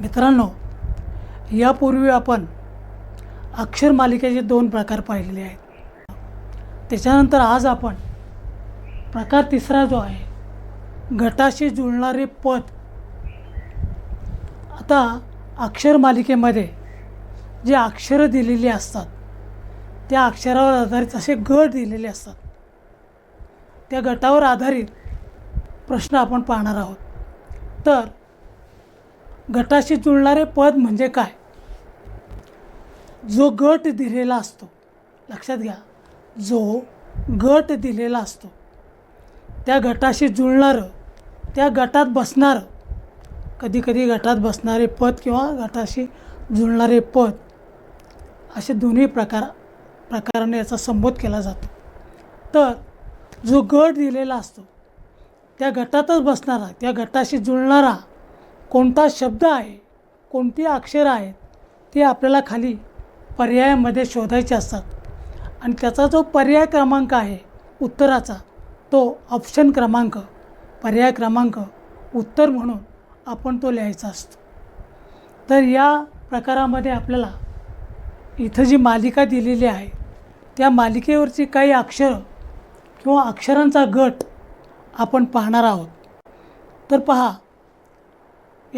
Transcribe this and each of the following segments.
मित्रांनो यापूर्वी आपण अक्षर मालिकेचे दोन प्रकार पाहिलेले आहेत. त्याच्यानंतर आज आपण प्रकार तिसरा जो आहे गटाशी जुळणारे पद. आता अक्षर मालिकेमध्ये जे अक्षरं दिलेली असतात त्या अक्षरावर आधारित असे गट दिलेले असतात. त्या गटावर आधारित प्रश्न आपण पाहणार आहोत. तर गटाशी जुळणारे पद म्हणजे काय? जो गट दिलेला असतो. लक्षात घ्या. जो गट दिलेला असतो. त्या गटाशी जुळणारं त्या गटात बसणारं कधीकधी गटात बसणारे पद किंवा गटाशी जुळणारे पद असे दोन्ही प्रकार प्रकाराने याचा संबोध केला जातो. तर जो गट दिलेला असतो त्या गटातच बसणारा त्या गटाशी जुळणारा कोणता शब्द आहे कोणती अक्षरं आहेत ते आपल्याला खाली पर्यायामध्ये शोधायचे असतात. आणि त्याचा जो पर्याय क्रमांक आहे उत्तराचा तो ऑप्शन क्रमांक पर्याय क्रमांक उत्तर म्हणून आपण तो लिहायचा असतो. तर या प्रकारामध्ये आपल्याला इथं जी मालिका दिलेली आहे त्या मालिकेवरची काही अक्षरं किंवा अक्षरांचा गट आपण पाहणार आहोत. तर पहा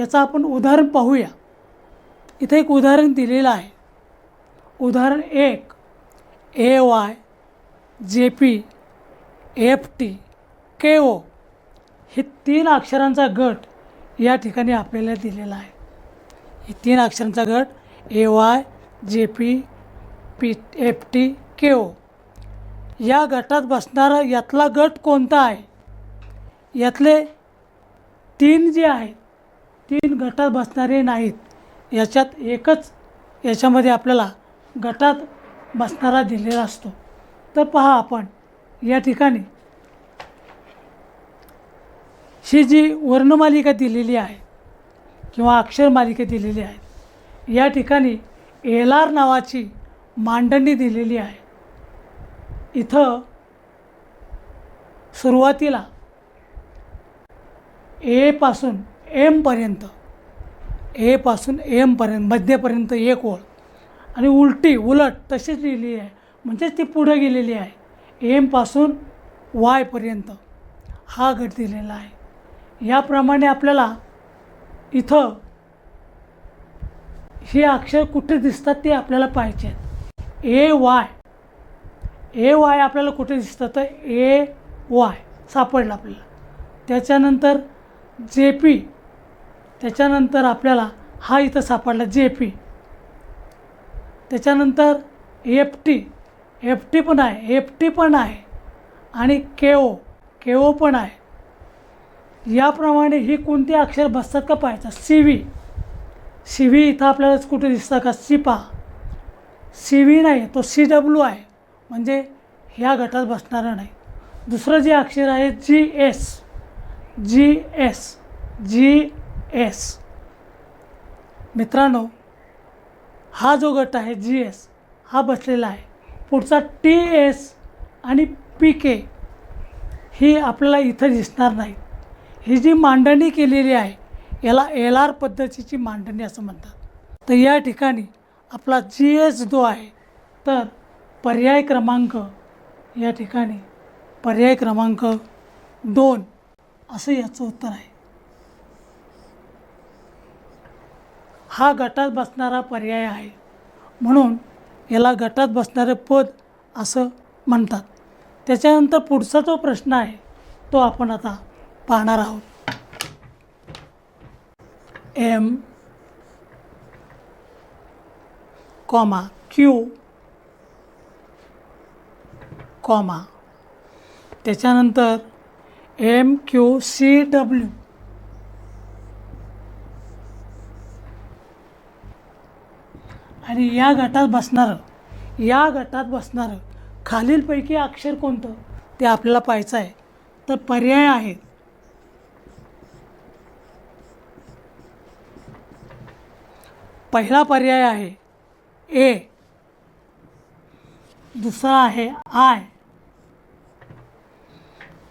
याचं आपण उदाहरण पाहूया. इथे एक उदाहरण दिलेलं आहे. उदाहरण एक A Y J P F T K O हे तीन अक्षरांचा गट या ठिकाणी आपल्याला दिलेला आहे. हे तीन अक्षरांचा गट A Y J P P F T K O या गटात बसणारा यातला गट कोणता आहे? यातले तीन जे आहेत तीन गटात बसणारे नाहीत. याच्यात एकच याच्यामध्ये आपल्याला गटात बसणारा दिलेला असतो. तर पहा आपण या ठिकाणी. ही जी वर्णमालिका दिलेली आहे किंवा अक्षरमालिका दिलेली आहे या ठिकाणी एल आर नावाची मांडणी दिलेली आहे. इथं सुरुवातीला एपासून एमपर्यंत एपासून एमपर्यंत मध्यपर्यंत एक ओळ. आणि उलटी उलट तशीच लिहिली आहे. म्हणजेच ती पुढं गेलेली आहे. एमपासून वायपर्यंत हा गट दिलेला आहे. याप्रमाणे आपल्याला इथं हे अक्षर कुठे दिसतात ते आपल्याला पाहिजे आहेत. ए वाय. ए वाय आपल्याला कुठे दिसतं? तर ए वाय सापडलं आपल्याला. त्याच्यानंतर जे पी त्याच्यानंतर आपल्याला हा इथं सापडला जे पी. त्याच्यानंतर एफ टी. एफ टी पण आहे एफ टी पण आहे आणि के ओ. के ओ पण आहे. याप्रमाणे ही कोणती अक्षर बसतात का पाहायचं? C V. सी व्ही इथं आपल्याला कुठे दिसतं का? सी पहा. सी व्ही नाही तो सी डब्ल्यू आहे. म्हणजे ह्या गटात बसणारा नाही. दुसरं जे अक्षर आहे G S. G S. G S. मित्रांनो हा जो गट आहे जी एस हा बसलेला आहे. पुढचा टी एस आणि पी के ही आपल्याला इथं दिसणार नाही ही जी मांडणी केलेली आहे याला एल आर पद्धतीची मांडणी असं म्हणतात. तर या ठिकाणी आपला जी एस जो आहे तर पर्याय क्रमांक या ठिकाणी पर्याय क्रमांक दोन असं याचं उत्तर आहे. हा गटात बसणारा पर्याय आहे. म्हणून याला गटात बसणारे पद असं म्हणतात. त्याच्यानंतर पुढचा जो प्रश्न आहे तो आपण आता पाहणार आहोत. M comma Q comma. त्याच्यानंतर एम क्यू सी डब्ल्यू. आणि या गटात बसणारं या गटात बसणारं खालीलपैकी अक्षर कोणतं? ते आपल्याला पाहायचं आहे. तर पर्याय आहेत पहिला पर्याय आहे ए दुसरा आहे आय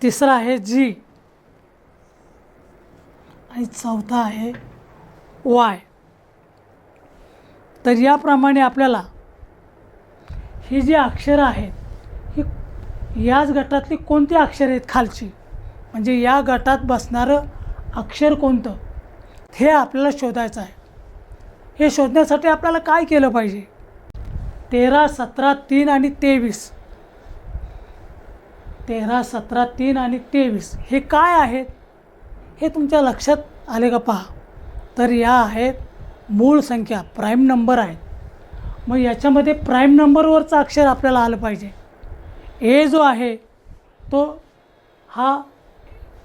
तिसरा आहे जी आणि चौथा आहे वाय तर याप्रमाणे आपल्याला ही जी अक्षरं आहेत ही याच गटातली कोणती अक्षरं आहेत खालची? म्हणजे या गटात बसणारं अक्षर कोणतं? हे आपल्याला शोधायचं आहे. हे शोधण्यासाठी आपल्याला काय केलं पाहिजे? तेरा सतरा तीन आणि तेवीस. तेरा सतरा तीन आणि तेवीस हे काय आहेत? हे तुमच्या लक्षात आले का पहा. तर या आहेत मूळ संख्या प्राईम नंबर आहे. मग याच्यामध्ये प्राईम नंबरवरचं अक्षर आपल्याला आलं पाहिजे. ए जो आहे तो हा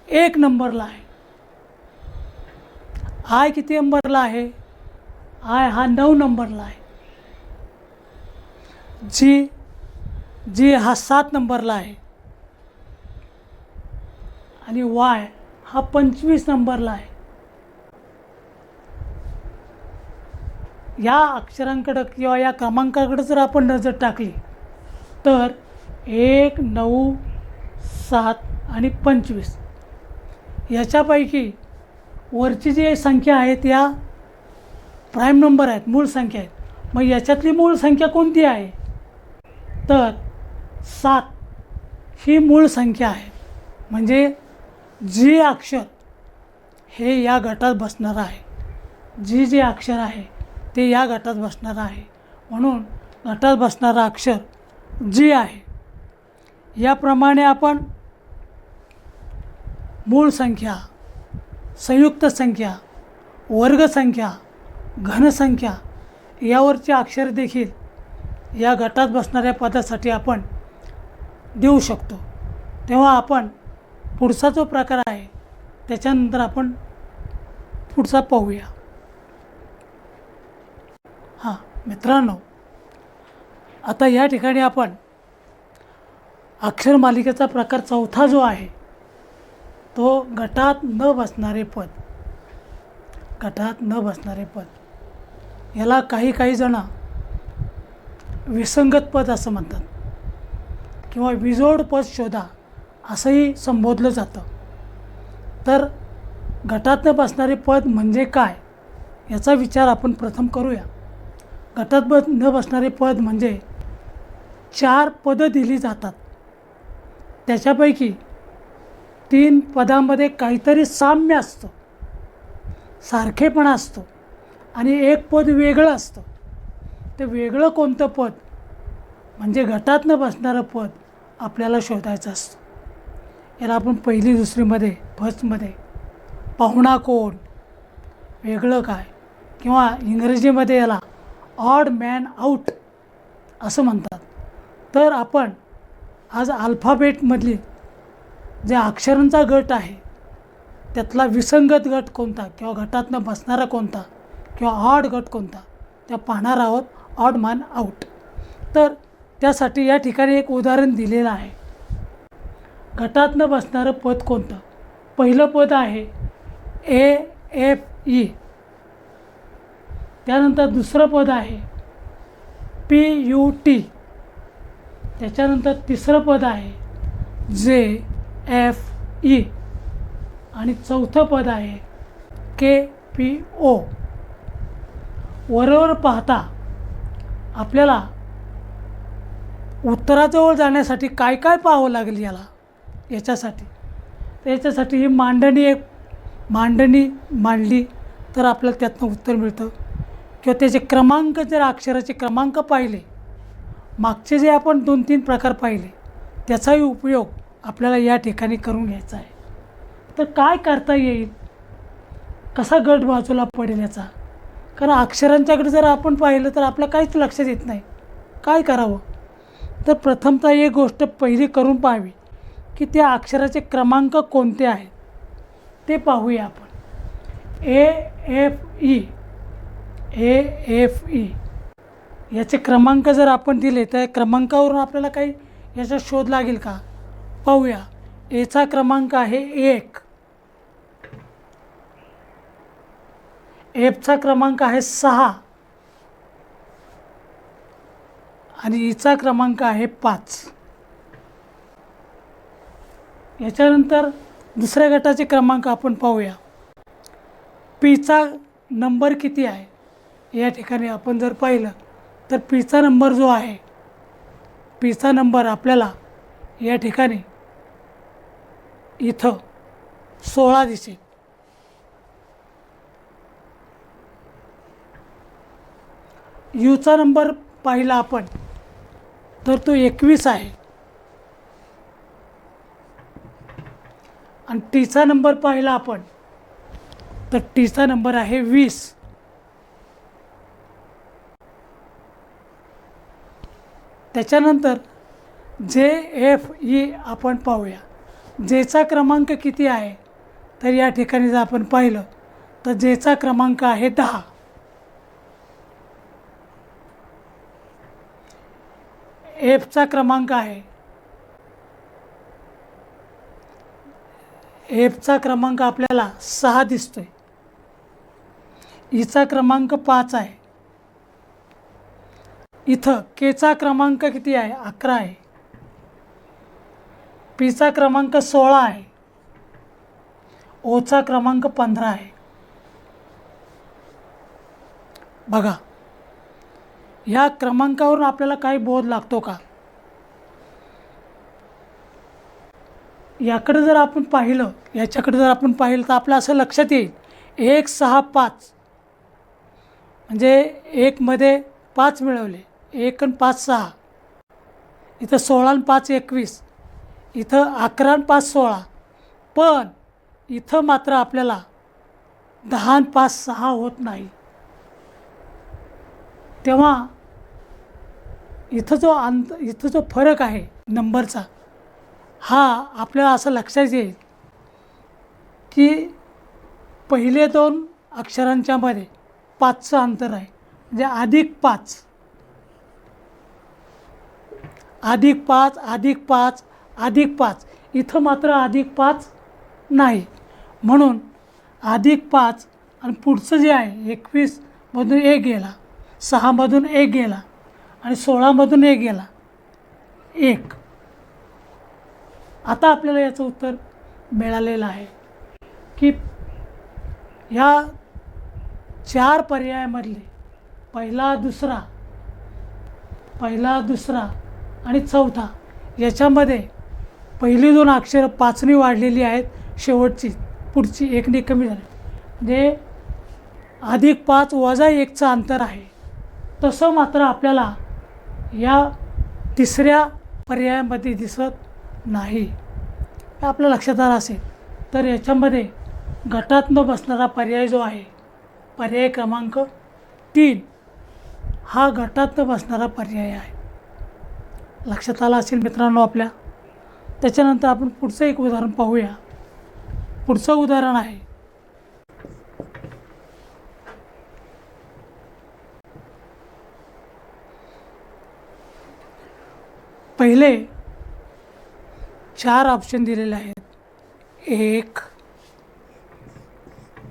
एक नंबरला आहे. आय किती नंबरला आहे? आय हा नऊ नंबरला आहे. जी जी हा सात नंबरला आहे. आणि वाय हा पंचवीस नंबरला आहे. या अक्षरांकडं किंवा या क्रमांकाकडं जर आपण नजर टाकली तर एक नऊ सात आणि पंचवीस याच्यापैकी वरची जी संख्या आहेत या प्राईम नंबर आहेत मूळ संख्या आहेत. मग याच्यातली मूळ संख्या कोणती आहे? तर सात ही मूळ संख्या आहे. म्हणजे जी अक्षर हे या गटात बसणार आहे. जी जे अक्षर आहे ते या गटात बसणार आहे. म्हणून गटात बसणारं अक्षर जी आहे. याप्रमाणे आपण मूळ संख्या संयुक्त संख्या वर्गसंख्या घनसंख्या यावरची अक्षर देखील या गटात बसणाऱ्या पदासाठी आपण देऊ शकतो. तेव्हा आपण पुढचा जो प्रकार आहे त्याच्यानंतर आपण पुढचा पाहूया हां मित्रांनो आता या ठिकाणी आपण अक्षर मालिकेचा प्रकार चौथा जो आहे तो गटात न बसणारे पद गटात न बसणारे पद याला काही काही जण विसंगत पद असं म्हणतात किंवा विजोड पद शोधा असंही संबोधलं जातं. तर गटात न बसणारे पद म्हणजे काय याचा विचार आपण प्रथम करूया. गटात ब न बसणारे पद म्हणजे चार पदं दिली जातात. त्याच्यापैकी तीन पदामध्ये काहीतरी साम्य असतं. सारखेपणा असतो आणि एक पद वेगळं असतं. ते वेगळं कोणतं पद? म्हणजे गटातनं न बसणारं पद आपल्याला शोधायचं असतं. याला आपण पहिली दुसरीमध्ये फर्स्टमध्ये पाहुणा कोण? वेगळं काय? किंवा इंग्रजीमध्ये याला ऑड मॅन आऊट असं म्हणतात. तर आपण आज अल्फाबेटमधली जे अक्षरांचा गट आहे त्यातला विसंगत गट कोणता किंवा गटातनं बसणारा कोणता किंवा ऑड गट कोणता त्या पाहणार आहोत ऑड मॅन आऊट तर त्यासाठी या ठिकाणी एक उदाहरण दिलेलं आहे. गटातनं बसणारं पद कोणतं? पहिलं पद आहे ए एफ ई त्यानंतर दुसरं पद आहे. P U T. त्याच्यानंतर तिसरं पद आहे. जे एफ ई. आणि चौथं पद आहे. K P O. वरवर पाहता आपल्याला उत्तराजवळ जाण्यासाठी काय काय पाहावं लागेल याला? याच्यासाठी. तर याच्यासाठी ही मांडणी एक मांडणी मांडली तर आपल्याला त्यातनं उत्तर मिळतं. किंवा त्याचे क्रमांक जर अक्षराचे क्रमांक पाहिले मागचे जे आपण दोन तीन प्रकार पाहिले त्याचाही उपयोग आपल्याला या ठिकाणी करून घ्यायचा आहे. तर काय करता येईल? कसा गट बाजूला पडेल याचा? कारण अक्षरांच्याकडे जर आपण पाहिलं तर आपलं काहीच लक्षात येत नाही. काय करावं? तर प्रथमतः एक गोष्ट पहिली करून पाहावी की त्या अक्षराचे क्रमांक कोणते आहेत? ते पाहूया आपण. A F E A F E याचे क्रमांक जर आपण दिले तर क्रमांकावरून आपल्याला काही याचा शोध लागेल का? पाहूया. एचा क्रमांक आहे एक. एफचा क्रमांक आहे सहा. आणि e ईचा क्रमांक आहे पाच. याच्यानंतर दुसऱ्या गटाचे क्रमांक आपण पाहूया. पीचा नंबर किती आहे? या ठिकाणी आपण जर पाहिलं तर पीचा नंबर जो आहे पीचा नंबर आपल्याला या ठिकाणी इथं सोळा दिसेल. यूचा नंबर पाहिला आपण तर तो एकवीस आहे. आणि टीचा नंबर पाहिला आपण तर टीचा नंबर आहे वीस. त्याच्यानंतर जे एफ ई आपण पाहूया. जेचा क्रमांक किती आहे? तर या ठिकाणी जर आपण पाहिलं तर जेचा क्रमांक आहे दहा. एफचा क्रमांक आहे. एफचा क्रमांक आपल्याला सहा दिसतोय. ईचा क्रमांक पाच आहे. इथं केचा क्रमांक किती आहे? अकरा आहे. पीचा क्रमांक सोळा आहे. ओचा क्रमांक पंधरा आहे. बघा ह्या क्रमांकावरून आपल्याला काही बोध लागतो का? याकडे जर आपण पाहिलं याच्याकडे जर आपण पाहिलं तर आपलं असं लक्षात येईल. एक सहा पाच. म्हणजे एकमध्ये पाच मिळवले. एक आणि पाच सहा. इथं सोळा आणि पाच एकवीस. इथं अकरा आणि पाच सोळा. पण इथं मात्र आपल्याला दहा आणि पाच सहा होत नाही. तेव्हा इथं जो अंत इथं जो फरक आहे नंबरचा हा आपल्याला असं लक्षात येईल की पहिले दोन अक्षरांच्यामध्ये पाचचं अंतर आहे. म्हणजे अधिक पाच. अधिक पाच अधिक पाच अधिक पाच. इथं मात्र अधिक पाच नाही. म्हणून अधिक पाच आणि पुढचं जे आहे एकवीसमधून एक गेला सहामधून एक गेला आणि सोळामधून एक गेला. एक. आता आपल्याला याचं उत्तर मिळालेलं आहे की ह्या चार पर्यायामधले पहिला दुसरा पहिला दुसरा आणि चौथा याच्यामध्ये पहिली दोन अक्षरं पाचणी वाढलेली आहेत. शेवटची पुढची एकने कमी झाली. म्हणजे अधिक पाच वजा एकचं अंतर आहे. तसं मात्र आपल्याला या तिसऱ्या पर्यायामध्ये दिसत नाही. आपल्या लक्षात आलं असेल. तर याच्यामध्ये गटात न बसणारा पर्याय जो आहे पर्याय क्रमांक तीन हा गटात न बसणारा पर्याय आहे. लक्षात आलं असेल मित्रांनो आपल्या त्याच्यानंतर आपण पुढचं एक उदाहरण पाहूया. पुढचं उदाहरण आहे. पहिले चार ऑप्शन दिलेले आहेत. एक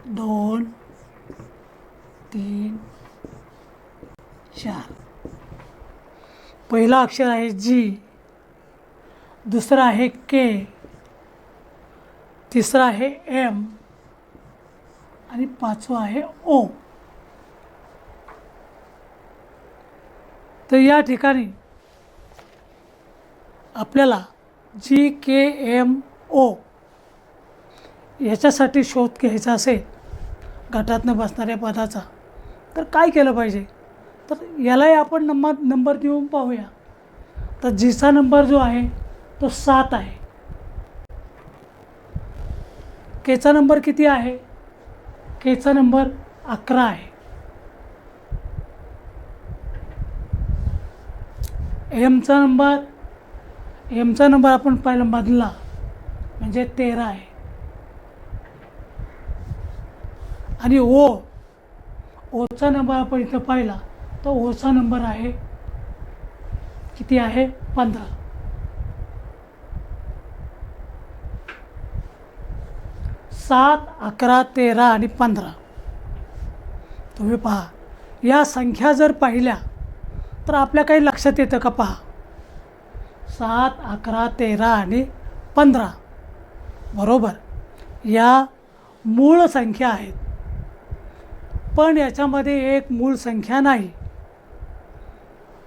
दोन तीन चार पहिला अक्षर आहे जी. दुसरा आहे के. तिसरा आहे एम. आणि पाचवा आहे ओ. तर या ठिकाणी आपल्याला जी के एम ओ याच्यासाठी शोध घ्यायचा असेल गटातनं बसणाऱ्या पदाचा तर काय केलं पाहिजे? तर यालाही आपण नंबर नंबर देऊन पाहूया. तर जीचा नंबर जो आहे तो सात आहे. केचा नंबर किती आहे? केचा नंबर अकरा आहे. एमचा नंबर एमचा नंबर आपण पहिला बदला म्हणजे तेरा आहे. आणि ओ ओचा नंबर आपण इथं पाहिला तो ओचा नंबर आहे. किती आहे? पंधरा. सात अकरा तेरा आणि पंधरा. तुम्ही पहा. या संख्या जर पाहिल्या तर आपल्या काही लक्षात येतं का पहा? सात अकरा तेरा आणि पंधरा. बरोबर? या मूळ संख्या आहेत. पण याच्यामध्ये एक मूळ संख्या नाही.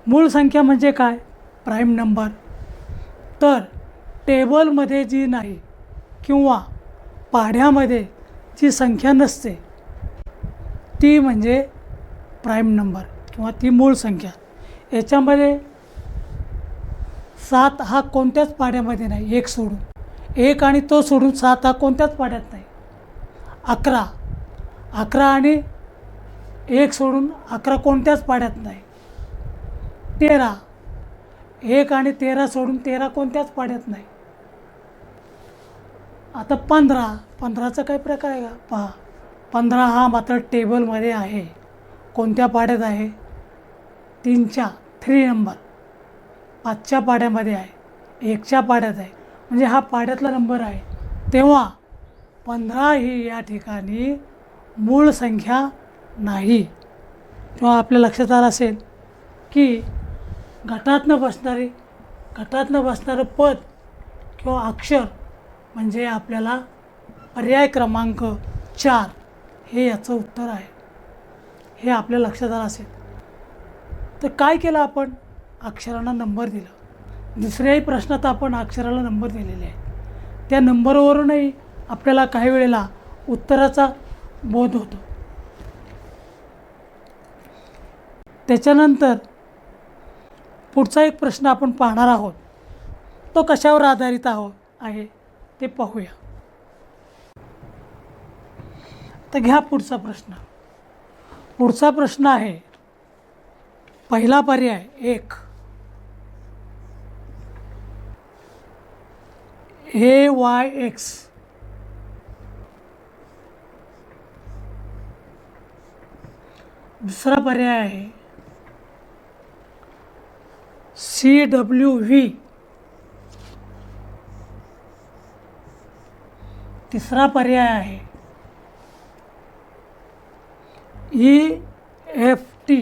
मूळ संख्या म्हणजे काय? प्राईम नंबर तर टेबलमध्ये जी नाही किंवा पाढ्यामध्ये जी संख्या नसते ती म्हणजे प्राईम नंबर किंवा ती मूळ संख्या. याच्यामध्ये सात हा कोणत्याच पाढ्यामध्ये नाही एक सोडून. एक आणि तो सोडून सात हा कोणत्याच पाढ्यात नाही. अकरा. अकरा आणि एक सोडून अकरा कोणत्याच पाढ्यात नाही. तेरा. एक आणि तेरा सोडून तेरा कोणत्याच पाड्यात नाही. आता पंधरा. पंधराचा काय प्रकार आहे का? पहा. पंधरा हा मात्र टेबलमध्ये आहे. कोणत्या पाड्यात आहे? तीनच्या. थ्री नंबर पाचच्या पाड्यामध्ये आहे. एकच्या पाड्यात आहे. म्हणजे हा पाड्यातला नंबर आहे. तेव्हा पंधरा ही या ठिकाणी मूळ संख्या नाही. तेव्हा आपल्या लक्षात आलं असेल की गटातनं बसणारी गटातनं बसणारं पद किंवा अक्षर म्हणजे आपल्याला पर्याय क्रमांक चार हे याचं उत्तर आहे. हे आपल्या लक्षात आलं असेल. तर काय केलं आपण? अक्षरांना नंबर दिला. दुसऱ्याही प्रश्नात आपण अक्षराला नंबर दिलेले आहे त्या नंबरवरूनही आपल्याला काही वेळेला उत्तराचा बोध होतो. त्याच्यानंतर पुढचा एक प्रश्न आपण पाहणार आहोत. तो कशावर आधारित आहो आहे ते पाहूया. तर घ्या पुढचा प्रश्न. पुढचा प्रश्न आहे पहिला पर्याय एक. A Y X. दुसरा पर्याय आहे सी डब्ल्यू व्ही तिसरा पर्याय आहे ई एफ़ टी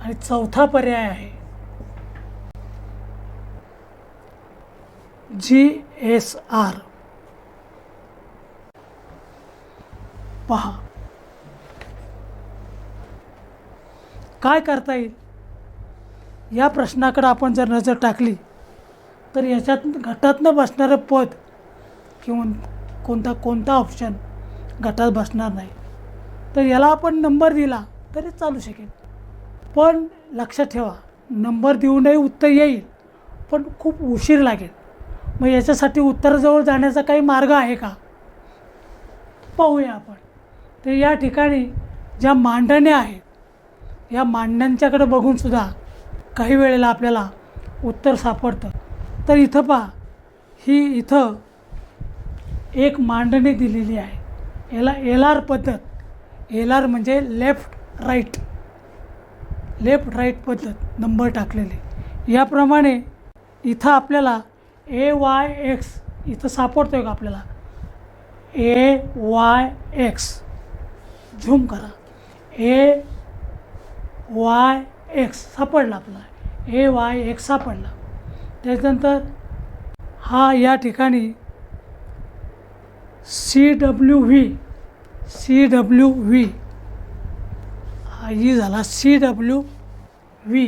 आणि चौथा पर्याय आहे जी एस आर पहा. काय करता येईल? या प्रश्नाकडे आपण जर नजर टाकली तर याच्यात घटातनं बसणारं पद किंवा कोणता कोणता ऑप्शन गटात बसणार नाही. तर याला आपण नंबर दिला तरी चालू शकेल. पण लक्षात ठेवा नंबर देऊनही उत्तर येईल पण खूप उशीर लागेल. मग याच्यासाठी उत्तराजवळ जाण्याचा काही मार्ग आहे का? पाहूया आपण. तर या ठिकाणी ज्या मांडण्या आहेत या मांडण्यांच्याकडे बघूनसुद्धा काही वेळेला आपल्याला उत्तर सापडतं. तर इथं पहा ही इथं एक मांडणी दिलेली आहे. याला एल आर पद्धत एल आर म्हणजे लेफ्ट राईट लेफ्ट राईट पद्धत नंबर टाकलेले. याप्रमाणे इथं आपल्याला ए वाय एक्स इथं सापडतो आहे का आपल्याला? ए वाय एक्स. झूम करा. ए वाय एक्स सापडला आपला. ए वाय एक्स सापडला. त्याच्यानंतर हा या ठिकाणी C W V C W V हा ई झाला C W V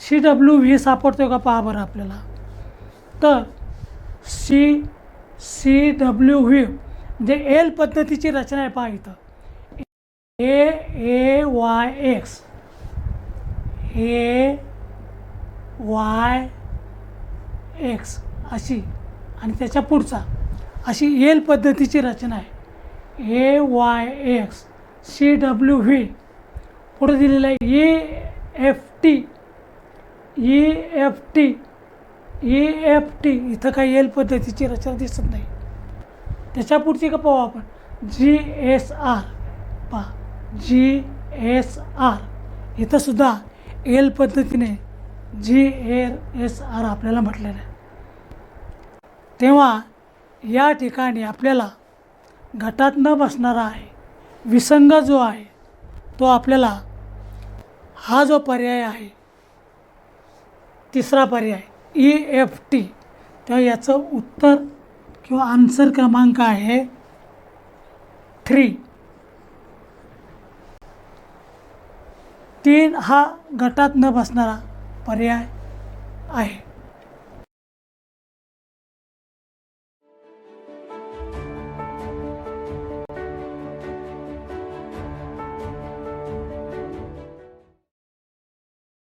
C W V सापडतो का पहा बरं आपल्याला. तर सी सी डब्ल्यू व्ही जे एल पद्धतीची रचना आहे पहा इथं. A A Y X. A Y X अशी. आणि त्याच्या पुढचा. अशी एल पद्धतीची रचना आहे. A Y X C W V. पुढे दिलेलं आहे E F T. E F T. E F T. इथं काही एल पद्धतीची रचना दिसत नाही. त्याच्या पुढची का पाहू आपण. G S R. पा जी एस आर. इथंसुद्धा एल पद्धतीने जी एर एस आर आपल्याला म्हटलेलं आहे. तेव्हा या ठिकाणी आपल्याला घटात न बसणारा आहे विसंग जो आहे तो आपल्याला हा जो पर्याय आहे तिसरा पर्याय ई एफ टी तेव्हा याचं उत्तर किंवा आन्सर क्रमांक आहे थ्री. तीन हा गटात न बसणारा पर्याय आहे.